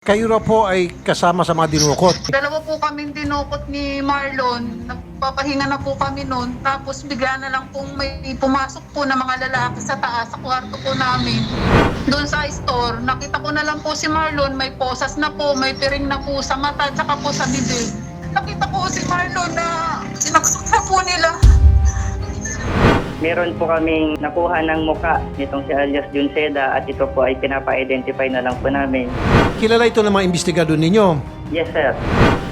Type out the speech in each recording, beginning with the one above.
Kayo raw po ay kasama sa mga dinukot. Dalawa po kami dinukot ni Marlon. Nagpapahinga na po kami noon. Tapos bigla na lang pong may pumasok po na mga lalaki sa taas, sa kwarto po namin. Doon sa store, nakita ko na lang po si Marlon. May posas na po, may piring na po sa mata, tsaka po sa bibig. Nakita ko si Marlon na sinaksak na po nila. Meron po kaming nakuha ng muka nitong si alias Junceda at ito po ay pinapa-identify na lang po namin. Kilala ito ng mga investigador ninyo. Yes, sir.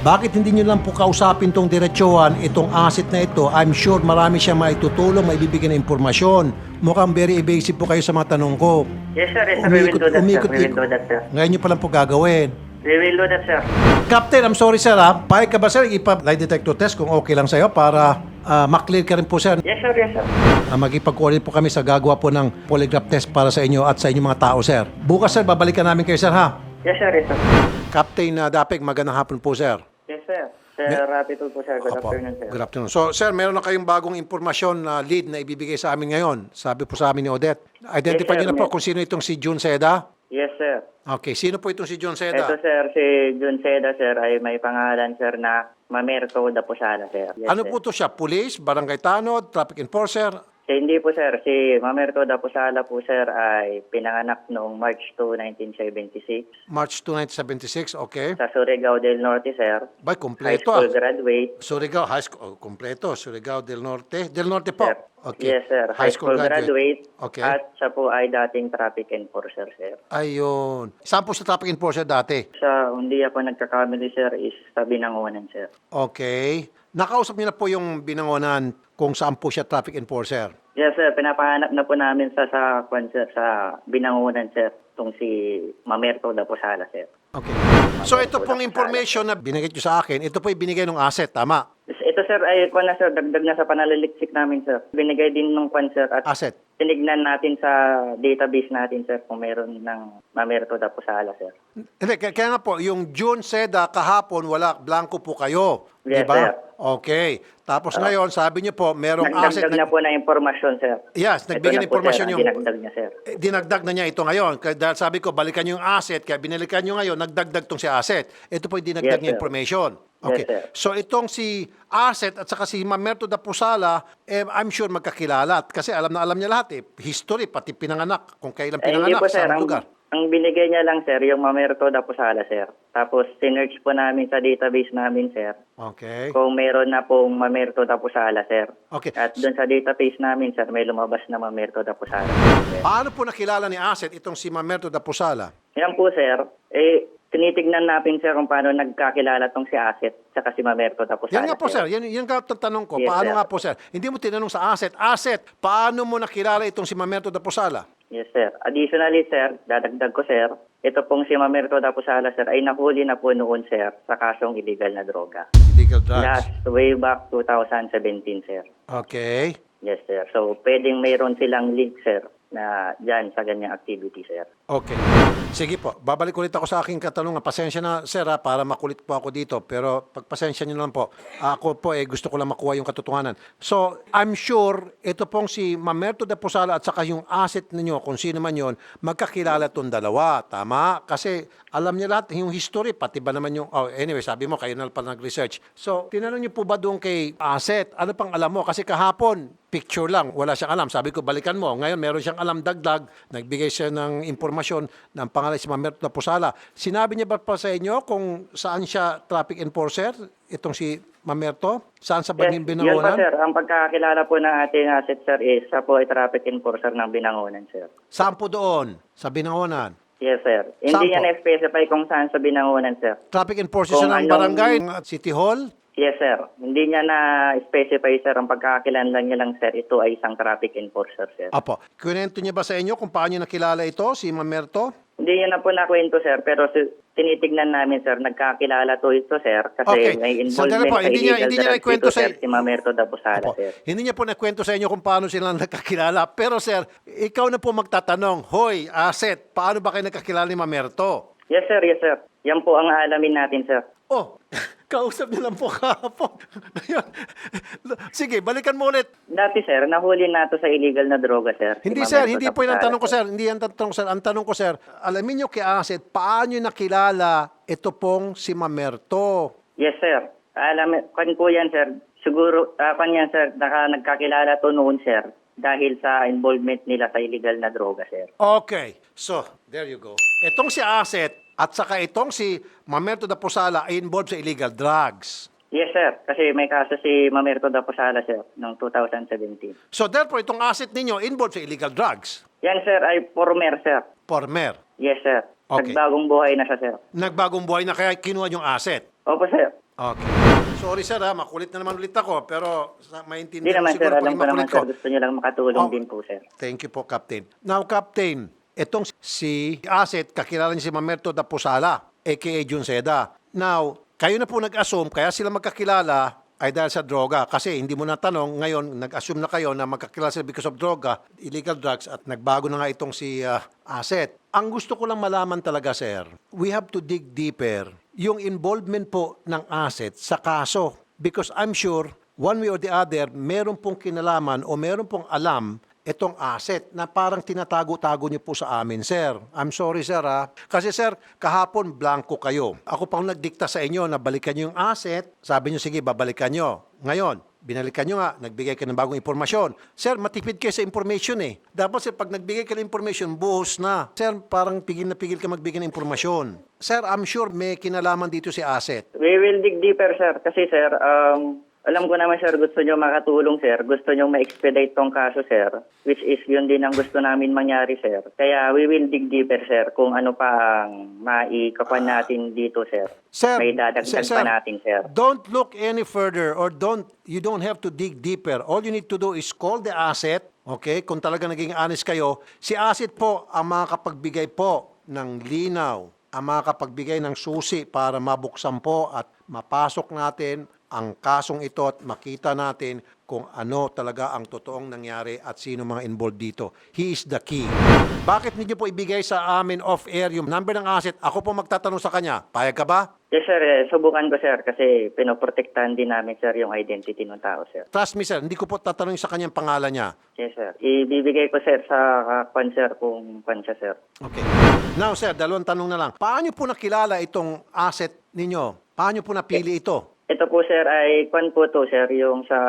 Bakit hindi nyo lang po kausapin tong diretsyohan, itong asset na ito? I'm sure marami siya maitutulong, maibibigay ng impormasyon. Mukhang very evasive po kayo sa mga tanong ko. Yes, sir. Yes, sir. We will do that, sir. We will do that, sir. Ngayon nyo pa lang po gagawin. We will do that, sir. Captain, I'm sorry sir ha. Pahig ka ba sir ipa-lie detector test kung okay lang sa'yo para ah, maklear ka rin po sir. Yes, sir. Yes, sir. Uh, magipag-coordinate po kami sa gagawa po ng polygraph test para sa inyo at sa inyong mga tao sir. Bukas sir, babalikan namin kayo sir ha. Yes, sir. Yes, sir. Captain uh, Dapig, magandang hapon po sir. Yes, sir. Sir Rapito po, sir. Good Opo. afternoon, sir. Good afternoon. So, sir, meron na kayong bagong impormasyon na lead na ibibigay sa amin ngayon. Sabi po sa amin ni Odette. Identify Yes, sir. niyo na po kung sino itong si June Seda. Yes, sir. Okay, sino po itong si Ito, Seda? sir, si Junceda, sir, ay may pangalan, sir, na Mamerto Daposala, sir. Yes, Ano sir. po to siya? Police, barangay tanod, traffic enforcer? Eh, hindi po, sir. Si Mamerto Daposala po, sir, ay pinanganak noong March 2, 1976 March 2, 1976, okay. sa Surigao del Norte, sir. Bay, High kompleto school ah. graduate. Surigao High School, oh, kompleto. Surigao del Norte. Del Norte po. Sir. Okay. Yes, sir. High, school, graduate. Okay. At siya po ay dating traffic enforcer, sir. Ayun. Saan po sa traffic enforcer dati? Sa hindi ako nagkakamali, sir, is sa Binangonan, sir. Okay. Nakausap niyo na po yung binangonan kung saan po siya traffic enforcer. Yes, sir. Pinapahanap na po namin sa sa sir, sa Binangonan, sir. Itong si Mamerto Daposala, sir. Okay. So ito pong information na binigay niyo sa akin, ito po yung binigay ng asset, tama? Ito, sir, ay kwan na, sir. Dagdag na sa panaliliksik namin, sir. Binigay din nung kwan, sir. At Asset. tinignan natin sa database natin, sir, kung meron ng Mamerto Daposala, sir. Hindi, kaya, kaya nga po, yung June Seda kahapon, wala, blanco po kayo. Yes, di ba? sir. Okay. Tapos ngayon, sabi niyo po, merong asset. Nagdagdag na po na impormasyon, sir. Yes, Ito nagbigay na ng po, impormasyon sir, ang yung- Dinagdag niya, sir. Eh, dinagdag na niya ito ngayon. Kaya dahil sabi ko, balikan niyo yung asset. Kaya binalikan niyo ngayon, nagdagdag tong si asset. Ito po yung dinagdag Yes, niya sir. information. Okay. Yes, sir. so itong si asset at saka si Mamerto da Pusala, eh, I'm sure magkakilala. Kasi alam na alam niya lahat eh. History, pati pinanganak. Kung kailan Eh, pinanganak, po, sir. sa Ang, lugar. ang binigay niya lang, sir, yung Mamerto Daposala, sir. Tapos, sinerch po namin sa database namin, sir. Okay. Kung meron na pong Mamerto Daposala, sir. Okay. At doon sa database namin, sir, may lumabas na Mamerto Daposala. Sir. Paano po nakilala ni Asset itong si Mamerto da Pusala? Yan po, sir. Eh, tinitignan natin, sir, kung paano nagkakilala tong si Asset saka si Mamerto Daposala. Yan nga po sir, yan, yan ang tanong ko. Yes, paano sir. nga po sir? Hindi mo tinanong sa Asset. Asset, paano mo nakilala itong si Mamerto da Pusala? Yes, sir. Additionally, sir, dadagdag ko, sir, ito pong si Mamerto Daposala, sir, ay nahuli na po noon, sir, sa kasong illegal na droga. Illegal drugs. Last way back 2017, sir. Okay. Yes, sir. So, pwedeng mayroon silang link, sir, na dyan sa ganyang activity, sir. Okay. Sige po, babalik ulit ako sa aking katanungan. Pasensya na, sir, ha, para makulit po ako dito. Pero pagpasensya niyo lang po. Ako po, eh, gusto ko lang makuha yung katotohanan. So, I'm sure, ito pong si Mamerto de Posala at saka yung asset ninyo, kung sino man yon, magkakilala itong dalawa. Tama? Kasi alam niya lahat, yung history, pati ba naman yung, oh, anyway, sabi mo, kayo na pa nag-research. So, tinanong niyo po ba doon kay asset, ano pang alam mo? Kasi kahapon, picture lang, wala siyang alam. Sabi ko, balikan mo. Ngayon, meron siyang alam dagdag. Nagbigay siya ng impormasyon ng pangalan si Mamerto Pusala. Sinabi niya ba pa sa inyo kung saan siya traffic enforcer? Itong si Mamerto? Saan sa yun po, Binangonan? sir. Ang pagkakakilala po ng ating asset, sir, is siya po ay traffic enforcer ng Binangonan, sir. Saan po doon? Sa Binangonan? Yes, sir. Hindi niya po? na-specify kung saan sa Binangonan, sir. Traffic enforcer siya ng anong- barangay, ng City Hall? Yes, sir. Hindi niya na-specify, sir. Ang pagkakakilanlan niya lang, sir, ito ay isang traffic enforcer, sir. Apo. Kunento niya ba sa inyo kung paano niya nakilala ito, si Mamerto? Hindi niya na po nakwento, sir. Pero si- tinitignan namin, sir, nagkakilala to ito, sir. Kasi Okay. may Sandali involvement po, hindi niya- hindi niya drugs naikwento ito, sa- sir, si Mamerto Daposala, Opo. sir. Hindi niya po nakwento sa inyo kung paano sila nagkakilala. Pero sir, ikaw na po magtatanong, Hoy, Asset, paano ba kayo nagkakilala ni Mamerto? Yes, sir. Yes, sir. Yan po ang alamin natin, sir. Oh, Kausap niyo lang po kahapon. Ngayon, sige, balikan mo ulit. Dati sir, nahuli na to sa illegal na droga sir. Si Hindi sir, hindi po yun ang tanong ko sir. Hindi yan ang tanong sir. Ang tanong ko sir, alamin niyo kay Aset, paano niyo nakilala ito pong si Mamerto? Yes sir. Alam, kan po yan sir. Siguro, uh, kan yan sir, naka, nagkakilala to noon sir. Dahil sa involvement nila sa illegal na droga sir. Okay. So, there you go. Itong si Aset at saka itong si Mamerto da Posala ay involved sa illegal drugs. Yes sir. Kasi may kaso si Mamerto Daposala sir noong 2017. So therefore, itong asset ninyo involved sa illegal drugs. Yan sir ay former sir. Former. Yes sir. Okay. Nagbagong buhay na siya sir. Nagbagong buhay na kaya kinuha yung asset. Opo sir. Okay. Sorry sir ha, makulit na naman ulit ako, pero maintindihan naman ko sir. siguro pag Alam ko naman makulit sir. ko. Gusto niyo lang makatulong Oh. din po sir. Thank you po, Captain. Now, Captain, itong si Asset, kakilala niya si Mamerto da Pusala, aka Jun Seda. Now, kayo na po nag-assume, kaya sila magkakilala ay dahil sa droga. Kasi hindi mo natanong, ngayon, nag-assume na kayo na magkakilala sila because of droga, illegal drugs, at nagbago na nga itong si ah, Asset. Ang gusto ko lang malaman talaga, sir, we have to dig deeper yung involvement po ng Asset sa kaso. Because I'm sure, one way or the other, meron pong kinalaman o meron pong alam itong asset na parang tinatago-tago niyo po sa amin, sir. I'm sorry, sir, ha? Kasi, sir, kahapon, blanco kayo. Ako pang nagdikta sa inyo na balikan niyo yung asset. Sabi niyo, sige, babalikan niyo. Ngayon, binalikan niyo nga, nagbigay ka ng bagong impormasyon. Sir, matipid kayo sa information eh. Dapat, sir, pag nagbigay ka ng information, buhos na. Sir, parang pigil na pigil ka magbigay ng impormasyon. Sir, I'm sure may kinalaman dito si asset. We will dig deeper, sir. Kasi, sir, um, alam ko naman, sir, gusto nyo makatulong, sir. Gusto nyo ma-expedite tong kaso, sir. Which is, yun din ang gusto namin mangyari, sir. Kaya, we will dig deeper, sir, kung ano pa ang maikapan natin dito, sir. Sir, May dadagdag sir, pa natin, sir. Don't look any further or don't you don't have to dig deeper. All you need to do is call the asset, okay? Kung talaga naging honest kayo, si asset po ang makakapagbigay po ng linaw, ang makakapagbigay ng susi para mabuksan po at mapasok natin ang kasong ito at makita natin kung ano talaga ang totoong nangyari at sino mga involved dito. He is the key. Bakit hindi po ibigay sa amin off-air yung number ng asset? Ako po magtatanong sa kanya. Payag ka ba? Yes, sir. Eh, subukan ko, sir. Kasi pinoprotektahan din namin, sir, yung identity ng tao, sir. Trust me, sir. Hindi ko po tatanungin sa kanyang pangalan niya. Yes, sir. Ibibigay ko, sir, sa uh, kwan, sir, kung kwan siya, sir. Okay. Now, sir, dalawang tanong na lang. Paano po nakilala itong asset ninyo? Paano po napili ito? Ito po sir ay kwan po to sir yung sa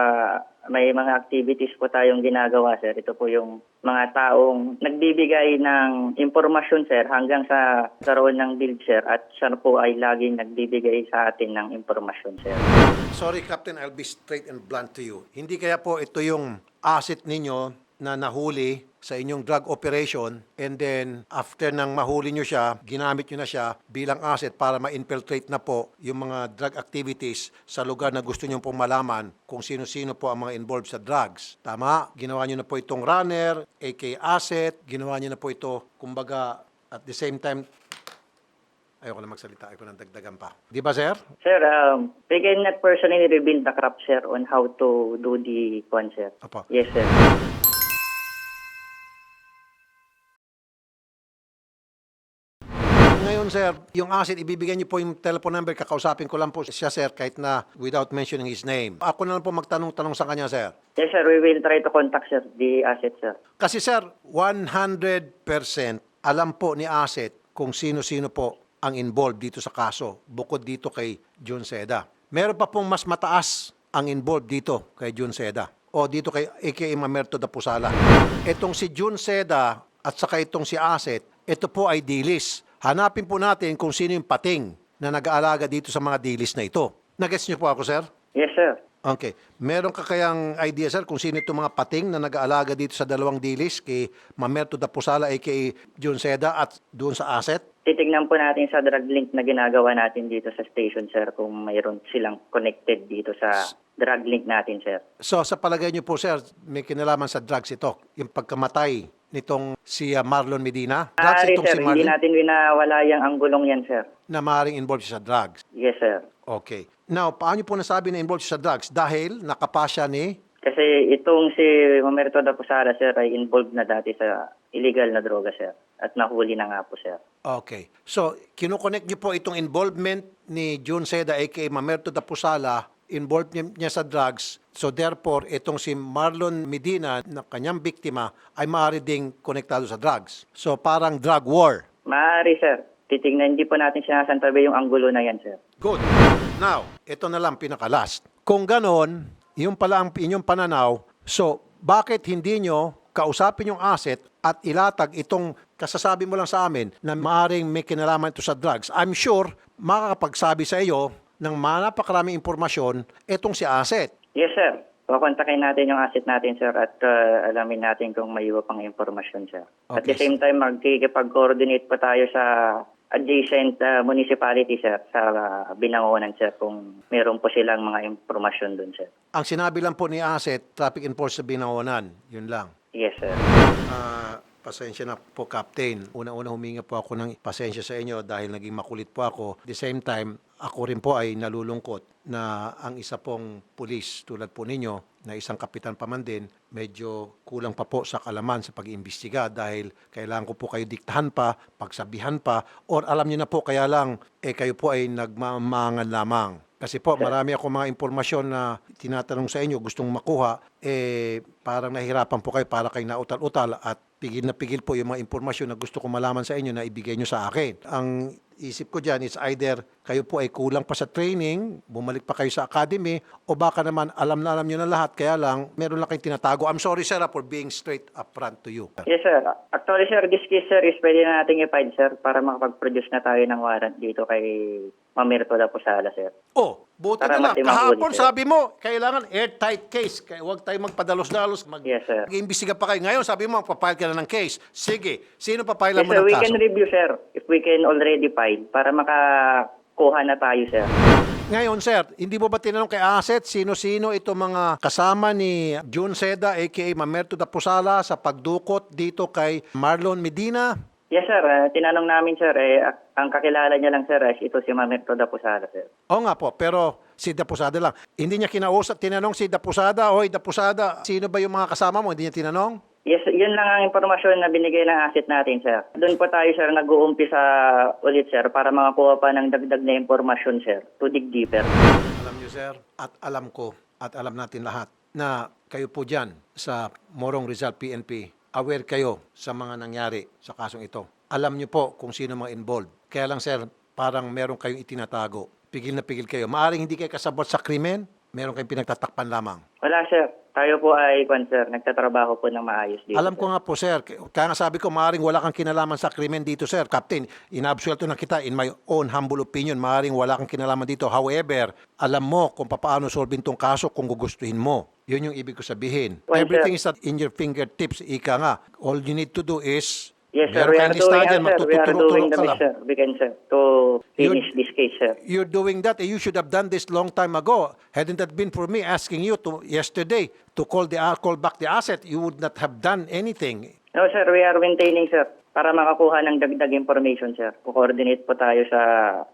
may mga activities po tayong ginagawa sir. Ito po yung mga taong nagbibigay ng impormasyon sir hanggang sa karoon ng build sir at siya po ay laging nagbibigay sa atin ng impormasyon sir. Sorry, Captain, I'll be straight and blunt to you. Hindi kaya po ito yung asset ninyo na nahuli sa inyong drug operation and then after nang mahuli nyo siya, ginamit nyo na siya bilang asset para ma-infiltrate na po yung mga drug activities sa lugar na gusto nyo pong malaman kung sino-sino po ang mga involved sa drugs. Tama? Ginawa nyo na po itong runner, aka asset. Ginawa nyo na po ito, kumbaga, at the same time, ayoko na magsalita, ayoko na dagdagan pa. Di ba, sir? Sir, um, we can not personally reveal the crap sir on how to do the kwan sir. Apo. Yes sir. Ngayon, sir, yung asset, ibibigay niyo po yung telephone number, kakausapin ko lang po siya, sir, kahit na without mentioning his name. Ako na lang po magtanong-tanong sa kanya, sir. Yes sir, we will try to contact sir the asset sir. Kasi, sir, 100% alam po ni asset kung sino-sino po ang involved dito sa kaso, bukod dito kay Jun Seda. Meron pa pong mas mataas ang involved dito kay Jun Seda o dito kay aka Mamerto da Pusala. Itong si Jun Seda at saka itong si Asset, ito po ay dilis. Hanapin po natin kung sino yung pating na nag-aalaga dito sa mga dilis na ito. Nagets niyo po ako, sir? Yes sir. Okay. Meron ka kayang idea, sir, kung sino itong mga pating na nag-aalaga dito sa dalawang dilis kay Mamerto da Pusala aka Jun Seda at doon sa Asset? Titignan po natin sa drug link na ginagawa natin dito sa station, sir, kung mayroon silang connected dito sa drug link natin, sir. So sa palagay niyo po sir, may kinalaman sa drugs ito, yung pagkamatay nitong si uh, Marlon Medina. Drugs Maaari, itong sir, si hindi Marlon natin winawala yung anggulong yan, sir. na maaaring involved siya sa drugs. Yes, sir. Okay. Now, paano niyo po nasabi na involved siya sa drugs? Dahil nakapasya ni Kasi itong si Mamerto da Pusara, sir, ay involved na dati sa illegal na droga, sir. At nahuli na nga po, sir. Okay. So, kinoconnect niyo po itong involvement ni June Seda aka Mamerto da Pusala, involved niya, niya sa drugs. So therefore, itong si Marlon Medina na kanyang biktima ay maaari ding konektado sa drugs. So parang drug war. Maaari, sir. Titingnan, hindi po natin sinasantabi yung anggulo na yan, sir. Good. Now, ito na lang pinaka-last. Kung ganon, yung pala ang inyong pananaw, so bakit hindi nyo kausapin yung asset at ilatag itong kasasabi mo lang sa amin na maaring may kinalaman ito sa drugs? I'm sure makakapagsabi sa iyo ng napakaraming impormasyon itong si asset. Yes, sir. Kukontakin natin yung asset natin, sir, at uh, alamin natin kung may iba pang impormasyon, sir. At the Okay, same time, magkikipag-coordinate pa tayo sa adjacent uh, municipality, sir, sa uh, Binangonan, sir, kung meron po silang mga impormasyon dun, sir. Ang sinabi lang po ni asset, traffic enforcer sa Binangonan. Yun lang. Yes, sir. Ah, pasensya na po, Captain. Una-una huminga po ako ng pasensya sa inyo dahil naging makulit po ako. At the same time, ako rin po ay nalulungkot na ang isa pong pulis tulad po ninyo na isang kapitan pa man din, medyo kulang pa po sa kalaman sa pag-iimbestiga dahil kailangan ko po kayo diktahan pa, pagsabihan pa, or alam niyo na po kaya lang, eh kayo po ay nagmamangan lamang. Kasi po, marami ako mga impormasyon na tinatanong sa inyo, gustong makuha, eh parang nahihirapan po kayo para kayo nautal-utal at pigil na pigil po yung mga impormasyon na gusto ko malaman sa inyo na ibigay nyo sa akin. Ang isip ko dyan is either kayo po ay kulang pa sa training, bumalik pa kayo sa academy, o baka naman alam na alam nyo na lahat, kaya lang meron lang kayong tinatago. I'm sorry sir ah, for being straight up front to you. Yes, sir. Actually, sir, this case, sir, is pwede na natin i-file, sir, para makapag-produce na tayo ng warrant dito kay Mamirto da Posala, sir. Oh, buti Para na lang. Kahapon sir. sabi mo, kailangan airtight case. Kaya huwag tayo magpadalos-dalos. Mag Yes, sir. Mag-imbestiga pa kayo. Ngayon, sabi mo, magpapile ka na ng case. Sige, sino papile Yes, mo sir, ng we kaso? can review, sir, if we can already file para makakuha na tayo, sir. Ngayon, sir, hindi mo ba tinanong kay Asset sino-sino ito mga kasama ni June Seda aka Mamerto da Pusala sa pagdukot dito kay Marlon Medina? Yes, sir. Uh, tinanong namin, sir, eh, ang kakilala niya lang, sir, is ito si Mamirto da Posada, sir. Oo nga po, pero si Dapusada lang. Hindi niya kinausap, tinanong si Dapusada, Hoy Dapusada, sino ba yung mga kasama mo? Hindi niya tinanong? Yes, yun lang ang impormasyon na binigay ng asset natin, sir. Doon po tayo, sir, nag-uumpisa ulit, sir, para makakuha pa ng dagdag na impormasyon, sir, to dig deeper. Alam niyo, sir, at alam ko, at alam natin lahat, na kayo po dyan sa Morong Rizal PNP, aware kayo sa mga nangyari sa kasong ito. Alam niyo po kung sino mga involved. Kaya lang, sir, parang meron kayong itinatago. Pigil na pigil kayo. Maaring hindi kayo kasabot sa krimen, meron kayong pinagtatakpan lamang. Wala, sir. Tayo po ay, kwan, sir, nagtatrabaho po ng maayos dito. Alam ko nga po, sir. Kaya nga sabi ko, maaaring wala kang kinalaman sa krimen dito, sir. Captain, inabsuelto na kita in my own humble opinion. Maaaring wala kang kinalaman dito. However, alam mo kung paano solving tong kaso kung gugustuhin mo. Yun yung ibig ko sabihin. Well, Everything sir. is at in your fingertips. Ika nga. All you need to do is Yes, sir. We are kayong doing, dyan, sir. We are doing the best, sir. We can, sir, to finish this case, sir. You're doing that. You should have done this long time ago. Hadn't that been for me asking you to yesterday to call the uh, call back the asset, you would not have done anything. No, sir. We are maintaining, sir. Para makakuha ng dagdag information, sir. Co-coordinate po tayo sa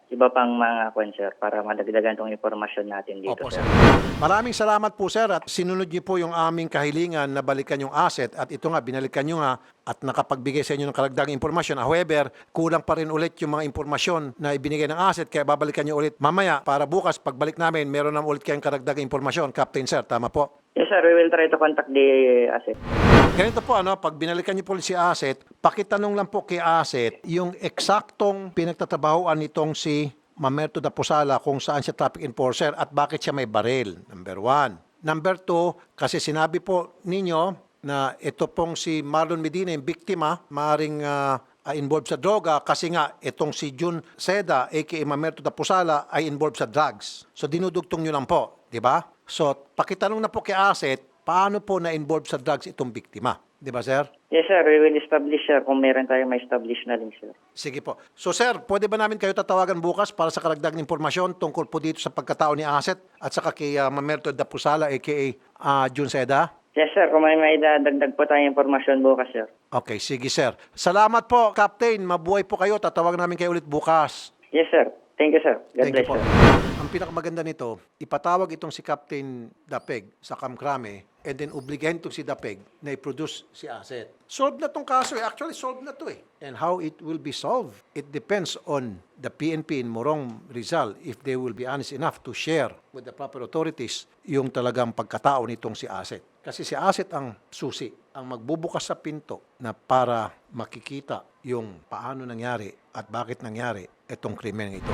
iba pang mga kwan, sir, para madagdagan tong informasyon natin dito, Opo, sir. sir. Maraming salamat po, sir, at sinunod niyo po yung aming kahilingan na balikan yung asset. At ito nga, binalikan niyo nga at nakapagbigay sa inyo ng karagdagang impormasyon. However, kulang pa rin ulit yung mga impormasyon na ibinigay ng asset, kaya babalikan niyo ulit mamaya para bukas, pagbalik namin, meron naman ulit kayong karagdagang impormasyon. Captain, sir, tama po? Yes, sir. We will try to contact the asset. Ganito po, ano, pag binalikan niyo po si Asset, pakitanong lang po kay Asset yung eksaktong pinagtatrabahoan nitong si Mamerto da Posala kung saan siya traffic enforcer at bakit siya may baril. Number one. Number two, kasi sinabi po ninyo na ito pong si Marlon Medina, yung biktima, maaaring ah, ah, involved sa droga kasi nga itong si June Seda, aka Mamerto da Posala, ay involved sa drugs. So dinudugtong nyo lang po, di ba? So pakitanong na po kay Asset, paano po na-involve sa drugs itong biktima? Di ba, sir? Yes, sir. We will establish, sir, kung meron tayong ma-establish na link, sir. Sige po. So, sir, pwede ba namin kayo tatawagan bukas para sa karagdagang impormasyon tungkol po dito sa pagkatao ni Asset at saka kay uh, Mamerto Dapusala, a.k.a. uh, Jun Seda? Yes, sir. Kung may may dadagdag po tayong informasyon bukas, sir. Okay, sige, sir. Salamat po, Captain. Mabuhay po kayo. Tatawagan namin kayo ulit bukas. Yes, sir. Thank you, sir. God Thank you bless, po. sir. Ang pinakamaganda nito, ipatawag itong si Captain Dapeg sa Kamkrame and then obligahin itong si Dapeg na i-produce si Asset. Solve na tong kaso eh. Actually, solve na to eh. And how it will be solved, it depends on the PNP in Morong Rizal if they will be honest enough to share with the proper authorities yung talagang pagkatao nitong si Asset. Kasi si Asset ang susi, ang magbubukas sa pinto na para makikita yung paano nangyari at bakit nangyari itong krimen ito.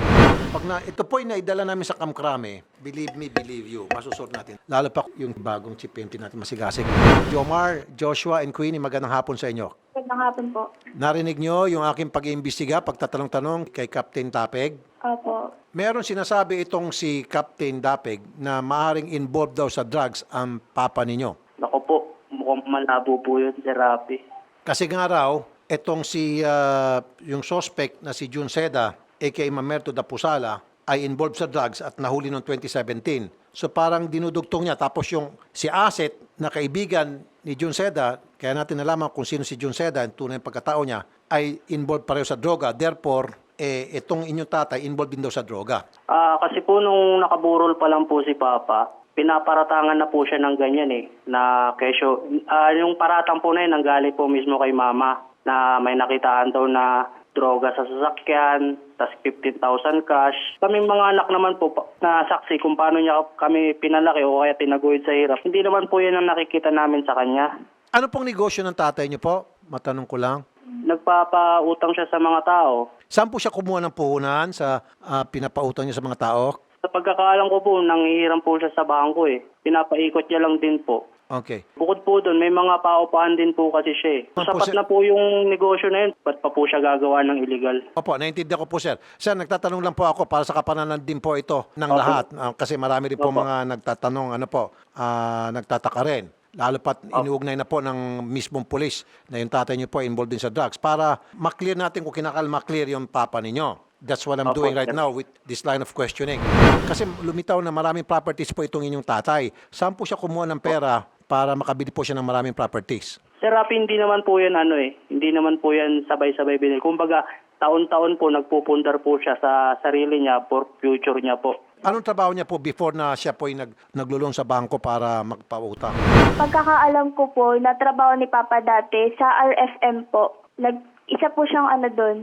Pag na, ito po ay naidala namin sa Kamkrame, believe me, believe you, masusort natin. Lalo pa yung bagong chief natin masigasig. Jomar, Joshua, and Queenie, magandang hapon sa inyo. Magandang hapon po. Narinig nyo yung aking pag-iimbestiga, pagtatanong-tanong kay Captain Tapeg. Opo. Meron sinasabi itong si Captain Dapeg na maaaring involved daw sa drugs ang papa ninyo. Ako po, mukhang malabo po yun, Sir Rafi. Kasi nga raw, itong si, ah, yung suspect na si Jun Seda, aka Mamerto da Pusala, ay involved sa drugs at nahuli noong 2017. So parang dinudugtong niya. Tapos yung si Asset na kaibigan ni Jun Seda, kaya natin nalaman kung sino si Jun Seda, ang tunay na pagkatao niya, ay involved pareho sa droga. Therefore, eh, itong inyong tatay involved din daw sa droga. Ah, kasi po nung nakaburol pa lang po si Papa, pinaparatangan na po siya ng ganyan eh, na kesyo. Ah, yung paratang po na yun, nanggaling po mismo kay Mama, na may nakitaan daw na droga sa sasakyan, tas 15,000 cash. Kaming mga anak naman po na saksi kung paano niya kami pinalaki o kaya tinaguyod sa hirap. Hindi naman po yan ang nakikita namin sa kanya. Ano pong negosyo ng tatay niyo po? Matanong ko lang. Nagpapautang siya sa mga tao. Saan po siya kumuha ng puhunan sa ah, pinapautang niya sa mga tao? Pagkakaalam ko po, nanghihiram po siya sa bangko eh. Pinapaikot niya lang din po. Okay. Bukod po doon, may mga paupahan din po kasi siya eh. Ano po, Sapat na po yung negosyo na yun, ba't pa po siya gagawa ng illegal? Opo, naintindihan ko po, sir. Sir, nagtatanong lang po ako para sa kapananan din po ito ng lahat. Ah, kasi marami rin po Opo. mga nagtatanong, ano po, ah, nagtataka rin. Lalo pat iniugnay na po ng mismong pulis na yung tatay niyo po involved din sa drugs para maklear natin kung kinakal maklear yung papa ninyo. That's what I'm Opo, doing right sir. now with this line of questioning. Kasi lumitaw na maraming properties po itong inyong tatay. Saan po siya kumuha ng pera para makabili po siya ng maraming properties? Sir Rafi, hindi naman po yan ano eh. Hindi naman po yan sabay-sabay binili. Kumbaga, taon-taon po nagpupundar po siya sa sarili niya for future niya po. Anong trabaho niya po before na siya po ay nag, naglulong sa bangko para magpautang? Pagkakaalam ko po, natrabaho ni Papa dati sa RFM po. Nag, isa po siyang ano doon.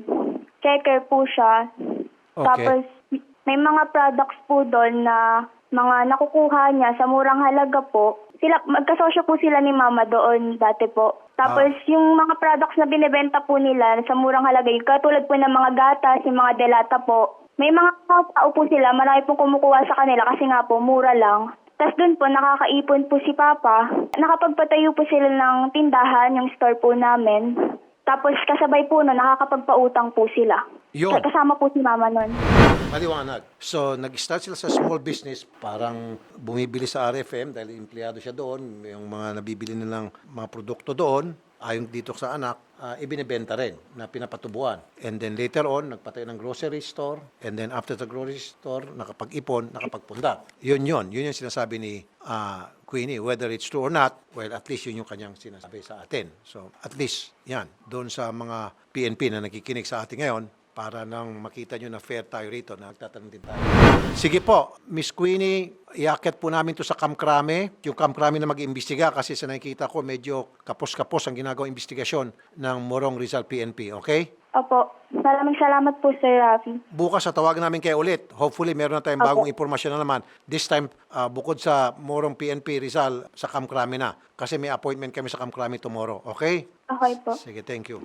Checker po siya. Okay. Tapos, may mga products po doon na mga nakukuha niya sa murang halaga po. Sila, magkasosyo po sila ni Mama doon dati po. Tapos, yung mga products na binibenta po nila sa murang halaga, yung katulad po ng mga gatas, yung mga delata po, may mga tao po sila, marami pong kumukuha sa kanila kasi nga po, mura lang. Tapos doon po, nakakaipon po si Papa. Nakapagpatayo po sila ng tindahan, yung store po namin. Tapos kasabay po no, nakakapagpautang po sila. Yun. Kasama po si Mama nun. Maliwanag. So, nag-start sila sa small business, parang bumibili sa RFM dahil empleyado siya doon, yung mga nabibili nilang mga produkto doon, ayon dito sa anak, ah, ibinebenta rin na pinapatubuan. And then later on, nagpatayo ng grocery store, and then after the grocery store, nakapag-ipon, nakapagpunda. Yun yun. Yun yung sinasabi ni ah, Queenie, whether it's true or not, well, at least yun yung kanyang sinasabi sa atin. So, at least, yan, doon sa mga PNP na nakikinig sa atin ngayon, para nang makita nyo na fair tayo rito, na nagtatanong din tayo. Sige po, Miss Queenie, iakyat po namin to sa Kamkrame, yung Kamkrame na mag-imbestiga kasi sa nakikita ko medyo kapos-kapos ang ginagawang investigasyon ng Morong Rizal PNP, okay? Opo. Maraming salamat po, Sir Rafi. Bukas sa tawagan namin kayo ulit. Hopefully meron na tayong bagong impormasyon na naman. This time, ah, bukod sa Morong PNP Rizal, sa Kamkrame na. Kasi may appointment kami sa Kamkrame tomorrow, okay? Okay po. Sige, thank you.